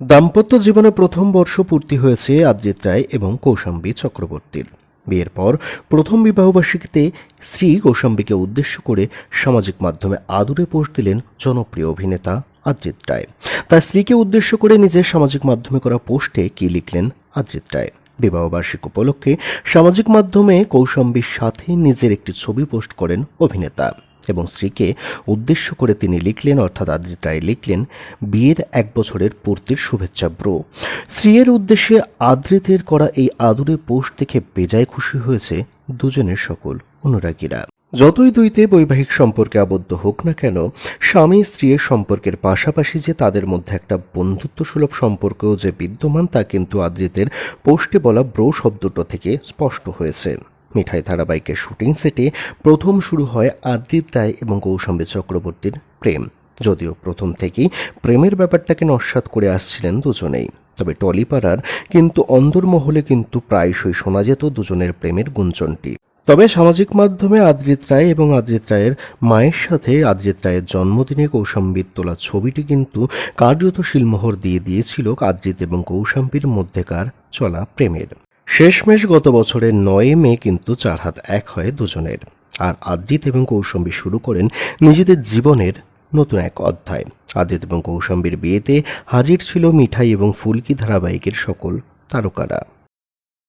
দাম্পত্য জীবনে প্রথম বর্ষ পূর্তি হয়েছে আদ্রিত রায় এবং কৌশাম্বী চক্রবর্তীর। বিয়ের পর প্রথম বিবাহবার্ষিকীতে স্ত্রী কৌশাম্বীকে উদ্দেশ্য করে সামাজিক মাধ্যমে আদুরে পোস্ট দিলেন জনপ্রিয় অভিনেতা আদ্রিত রায়। তার স্ত্রীকে উদ্দেশ্য করে নিজের সামাজিক মাধ্যমে করা পোস্টে কী লিখলেন আদ্রিত রায়? বিবাহবার্ষিক উপলক্ষে সামাজিক মাধ্যমে কৌশাম্বীর সাথে নিজের একটি ছবি পোস্ট করেন অভিনেতা। এবং স্ত্রীকে উদ্দেশ্য করে তিনি লিখলেন, অর্থাৎ আদ্রিত রায় লিখলেন, বিয়ের এক বছরের পূর্তির শুভেচ্ছা ব্রো। স্ত্রীর উদ্দেশ্যে আদ্রিতের করা এই আদুরে পোস্ট দেখে বেজায় খুশি হয়েছে দুজনের সকল অনুরাগীরা। যতই দুইতে বৈবাহিক সম্পর্কে আবদ্ধ হোক না কেন, স্বামী স্ত্রীর সম্পর্কের পাশাপাশি যে তাদের মধ্যে একটা বন্ধুত্বসুলভ সম্পর্কও যে বিদ্যমান তা কিন্তু আদ্রিতের পোস্টে বলা ব্রো শব্দটা থেকে স্পষ্ট হয়েছে। মিঠাই ধারাবাহিকের শুটিং সেটে প্রথম শুরু হয় আদ্রিত রায় এবং কৌশম্বী চক্রবর্তীর প্রেম। যদিও প্রথম থেকেই প্রেমের ব্যাপারটাকে নস্বাত করে আসছিলেন দুজনেই। তবে টলিপাড়ার কিন্তু অন্দরমহলে কিন্তু প্রায়শই শোনা যেত দুজনের প্রেমের গুঞ্জনটি। তবে সামাজিক মাধ্যমে আদ্রিত রায় এবং আদ্রিত রায়ের মায়ের সাথে আদ্রিত রায়ের জন্মদিনে কৌশাম্বীর তোলা ছবিটি কিন্তু কার্যত শিলমোহর দিয়ে দিয়েছিল আদ্রিত এবং কৌশাম্বীর মধ্যেকার চলা প্রেমের। শেষমেশ গত বছরের নয় মে কিন্তু চার হাত এক হয় দুজনের। আর আদ্রিত এবং কৌশম্বী শুরু করেন নিজেদের জীবনের নতুন এক অধ্যায়। আদিত এবং কৌশম্বীর বিয়েতে হাজির ছিল মিঠাই এবং ফুলকি ধারাবাহিকের সকল তারকারা।